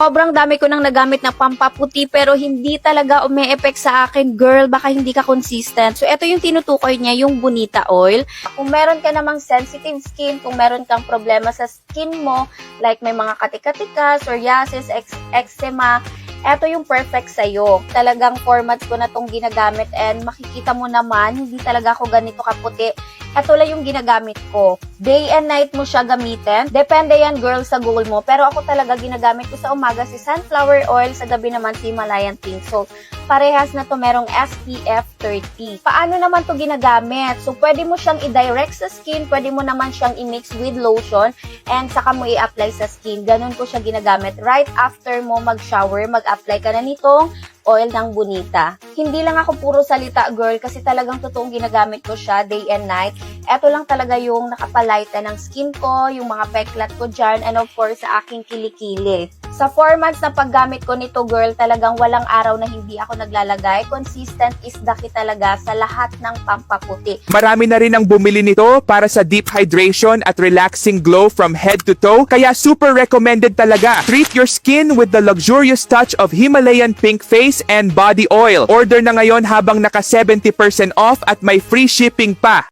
Sobrang dami ko nang nagamit na pampaputi pero hindi talaga umi-effect sa akin. Girl, baka hindi ka consistent. So, ito yung tinutukoy niya, yung Bonita Oil. Kung meron ka namang sensitive skin, kung meron kang problema sa skin mo, like may mga katika-tika, psoriasis, eczema, eto yung perfect sa'yo. Talagang formats ko na tong ginagamit and makikita mo naman, hindi talaga ako ganito kaputi. Lang yung ginagamit ko. Day and night mo siya gamitin. Depende yan, girl, sa goal mo. Pero ako talaga ginagamit ko sa umaga si sunflower oil, sa gabi naman si Himalayan pink salt. Parehas na to merong SPF 30. Paano naman to ginagamit? So, pwede mo siyang i-direct sa skin, pwede mo naman siyang i-mix with lotion, and saka mo i-apply sa skin. Ganun ko siya ginagamit. Right after mo mag-shower, mag-apply ka na nitong oil ng Bonita. Hindi lang ako puro salita, girl, kasi talagang totoong ginagamit ko siya day and night. Ito lang talaga yung nakapalighten ng skin ko, yung mga peklat ko dyan, and of course, sa aking kilikili. Sa 4 months na paggamit ko nito, girl, talagang walang araw na hindi ako naglalagay. Consistent is key talaga sa lahat ng pampaputi. Marami na rin ang bumili nito para sa deep hydration at relaxing glow from head to toe, kaya super recommended talaga. Treat your skin with the luxurious touch of Himalayan Pink Face and Body Oil. Order na ngayon habang naka 70% off at may free shipping pa.